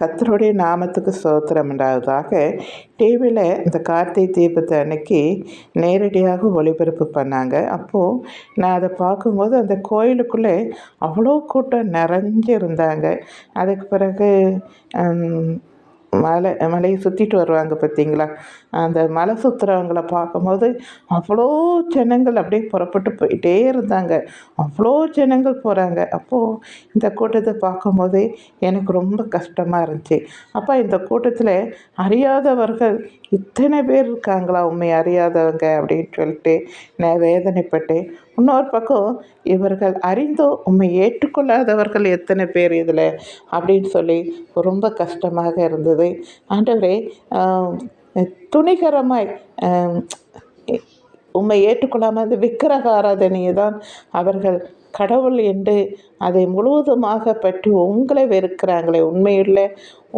கத்தருடைய நாமத்துக்கு ஸ்தோத்திரம் உண்டாவதாக. டிவியில் இந்த கார்த்திகை தீபத்தை அன்னைக்கு நேரடியாக ஒளிபரப்பு பண்ணாங்க. அப்போது நான் அதை பார்க்கும்போது அந்த கோயிலுக்குள்ளே அவ்வளோ கூட்டம் நிறைஞ்சு இருந்தாங்க அதுக்கு பிறகு மலை மலையை சுற்றிட்டு வருவாங்க பார்த்தீங்களா? அந்த மலை சுற்றுறவங்கள பார்க்கும்போது அவ்வளோ ஜனங்கள் அப்படியே புறப்பட்டு போயிட்டே இருந்தாங்க. அவ்வளோ ஜனங்கள் போகிறாங்க அப்போது இந்த கூட்டத்தை பார்க்கும்போது எனக்கு ரொம்ப கஷ்டமாக இருந்துச்சு. அப்போ இந்த கூட்டத்தில் அறியாதவர்கள் இத்தனை பேர் இருக்காங்களா? உண்மை அறியாதவங்க அப்படின்னு சொல்லிட்டு நான் வேதனைப்பட்டு இன்னொரு பக்கம் இவர்கள் அறிந்தோ உண்மை ஏற்றுக்கொள்ளாதவர்கள் எத்தனை பேர் இதில்? அப்படின்னு சொல்லி ரொம்ப கஷ்டமாக இருந்தது. ஆண்டவரே துணிகரமாய் உண்மை உம்மை ஏற்றுக்கொள்ளாமல் அந்த விக்கிரக ஆராதனையை தான் அவர்கள் கடவுள் என்று அதை முழுவதுமாக பற்றி உங்களை வெறுக்கிறாங்களே. உண்மையுள்ள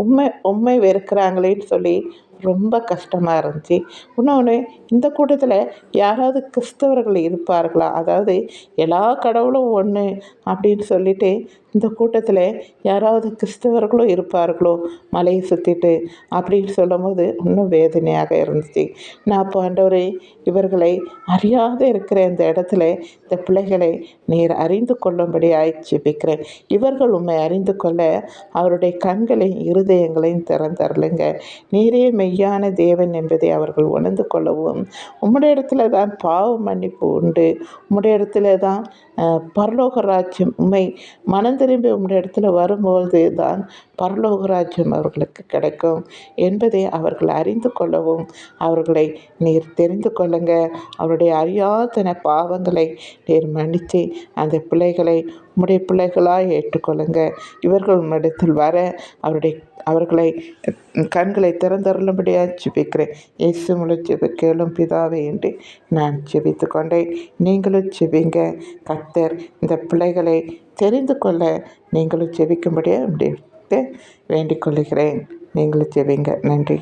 உண்மை உண்மை வெறுக்கிறாங்களேன்னு சொல்லி ரொம்ப கஷ்டமாக இருந்துச்சு. இன்னொன்று இந்த கூட்டத்தில் யாராவது கிறிஸ்தவர்கள் இருப்பார்களா? அதாவது எல்லா கடவுளும் ஒன்று அப்படின்னு சொல்லிட்டு இந்த கூட்டத்தில் யாராவது கிறிஸ்தவர்களும் இருப்பார்களோ? மலையை சுற்றிட்டு அப்படின்னு சொல்லும்போது இன்னும் வேதனையாக இருந்துச்சு. நான் அப்போ ஆண்டவரே இவர்களை அறியாத இருக்கிற இந்த இடத்துல இந்த பிள்ளைகளை நீர் அறிந்து கொள்ளும்படி ஜெபிக்கிறேன். இவர்கள் உண்மை அறிந்து கொள்ள அவருடைய கண்களையும் இருதயங்களையும் திறந்தரலுங்க நீரே மெய்யான தேவன் என்பதை அவர்கள் உணர்ந்து கொள்ளவும் உம்முடைய இடத்துல தான் பாவ மன்னிப்பு உண்டு. உம்முடைய இடத்துல தான் பரலோக ராஜ்யம் உண்மை மனம் திரும்பி உம்முடைய இடத்துல வரும்போது தான் பரலோக ராஜ்யம் அவர்களுக்கு கிடைக்கும் என்பதை அவர்கள் அறிந்து கொள்ளவும் அவர்களை நீர் தெரிந்து கொள்ளுங்க. அவருடைய அறியாதன பாவங்களை நீர் மன்னித்து அந்த பிள்ளைகளை உம்முடைய பிள்ளைகளாக ஏற்றுக்கொள்ளுங்க. இவர்கள் உம்மிடத்தில் வர அவருடைய அவர்களை கண்களை திறந்தருளும்படியாக ஜெபிக்கிறேன். இயேசு முழு ஜெப கேளும் பிதாவை என்று நான் ஜெபித்து கொண்டேன். நீங்களும் ஜெபிங்க. கத்தர் இந்த பிள்ளைகளை தெரிந்து கொள்ள நீங்களும் ஜெபிக்கும்படியாக முடித்து வேண்டிக் கொள்கிறேன் நீங்களும் ஜெபிங்க. நன்றி.